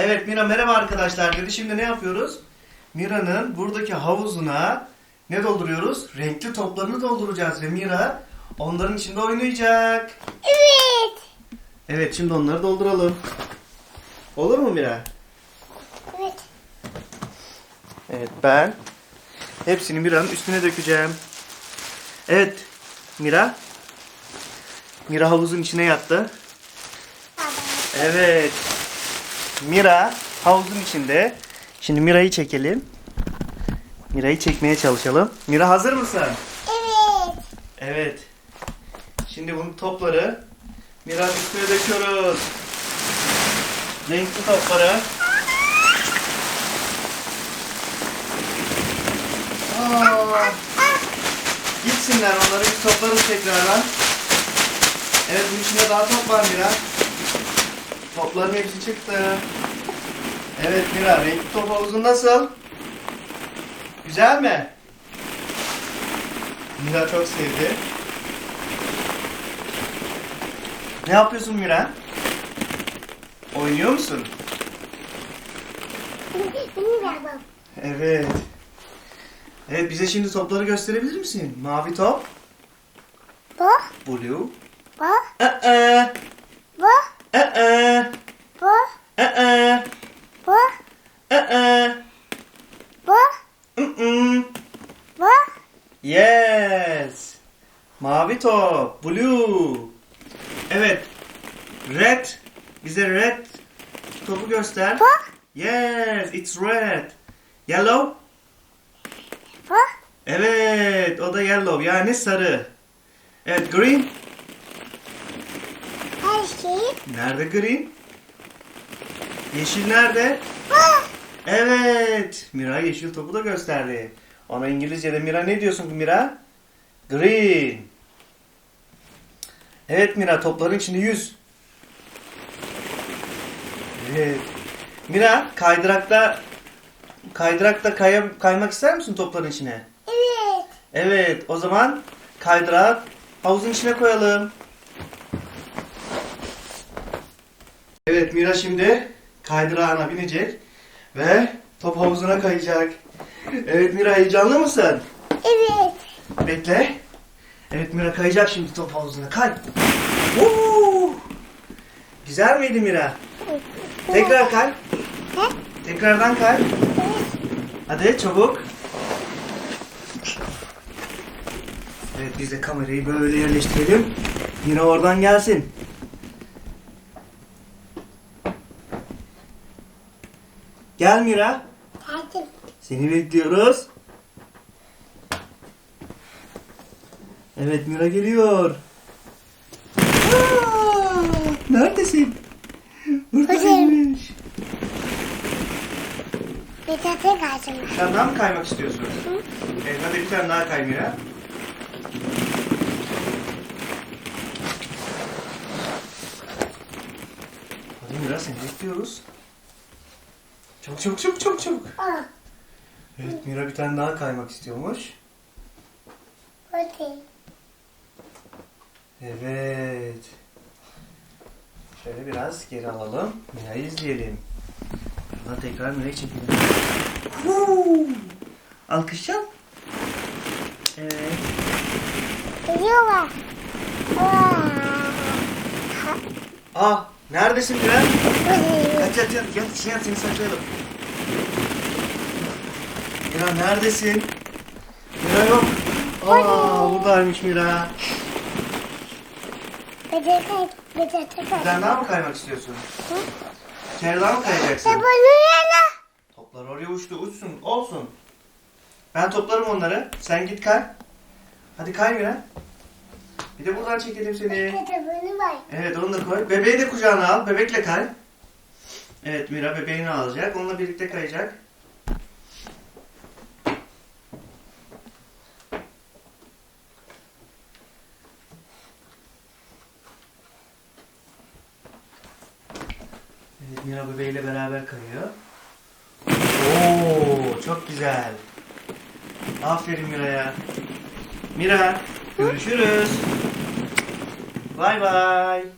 Evet Mira merhaba arkadaşlar dedi. Şimdi ne yapıyoruz? Mira'nın buradaki havuzuna ne dolduruyoruz? Renkli toplarını dolduracağız ve Mira onların içinde oynayacak. Evet. Evet şimdi onları dolduralım. Olur mu Mira? Evet. Evet ben hepsini Mira'nın üstüne dökeceğim. Evet Mira. Mira havuzun içine yattı. Evet. Mira havuzun içinde. Şimdi Mira'yı çekelim. Mira'yı çekmeye çalışalım. Mira hazır mısın? Evet. Evet. Şimdi bunu topları Mira'nın üstüne döküyoruz. Renkli topları. Aa, gitsinler onları biz toplarız tekrardan. Evet bunun içinde daha top var Mira. Topların hepsi çıktı. Evet Mira renkli top havuzu nasıl? Güzel mi? Mira çok sevdi. Ne yapıyorsun Mira? Oynuyor musun? Evet. Evet bize şimdi topları gösterebilir misin? Mavi top. Bu. Blue. Bu. Aa, Bu. Aa, Bu. aa, Bu. aa, Bu. mm-mm. Bu. Yes. Mavi top. Blue. Evet. Red. Bize red topu göster. Bu. Yes, it's red. Yellow. Bu. Evet, o da yellow yani sarı. Evet, green. Nerede green? Yeşil nerede? Evet, Mira yeşil topu da gösterdi. Ona İngilizce'de Mira ne diyorsun Mira? Green. Evet Mira topların içinde yüz. Evet. Mira kaydırakta kaydırakta kaya, kaymak ister misin topların içine? Evet. Evet, o zaman kaydırağı havuzun içine koyalım. Evet, Mira şimdi kaydırağına binecek ve top havuzuna kayacak. Evet Mira heyecanlı mısın? Evet. Bekle. Evet Mira kayacak şimdi top havuzuna. Kay. Woo! Güzel miydi Mira? Tekrar kay. Tekrardan kay. Hadi çabuk. Evet biz de kamerayı böyle yerleştirelim. Mira oradan gelsin. Gel Mira. Geldim. Seni bekliyoruz. Evet Mira geliyor. Aa, neredesin? Buradaymış. Bir ağacım var. Bir tane daha mı kaymak istiyorsun? Evet hadi bir tane daha kay Mira. Hadi Mira seni bekliyoruz. Çabuk çabuk çabuk çabuk çabuk. Aa. Evet Mira bir tane daha kaymak istiyormuş. Hadi. Evet. Şöyle biraz geri alalım. Mira'yı izleyelim. Şuradan tekrar Mira'yı çekelim. Huu! Alkışlar. Evet. Geliyorlar. Aa. Ha. Neredesin Mira? Hadi. Yat yat yat yat şey yat seni saklayalım. Mira neredesin? Mira yok. Aa, buradaymış Mira. Bir tane ağacım daha mı kaymak istiyorsun? Hı? Bir kere daha mı kayacaksın? Ya bunu yana. Toplar oraya uçtu. Uçsun. Olsun. Ben toplarım onları. Sen git kay. Hadi kay Mira. Bir de buradan çekelim seni. Bunu var. Evet onu da koy. Bebeği de kucağına al. Bebekle kay. Evet Mira bebeğini alacak. Onunla birlikte kayacak. Evet Mira bebeğiyle beraber kayıyor. Oo çok güzel. Aferin Mira'ya. Mira görüşürüz. バイバイ。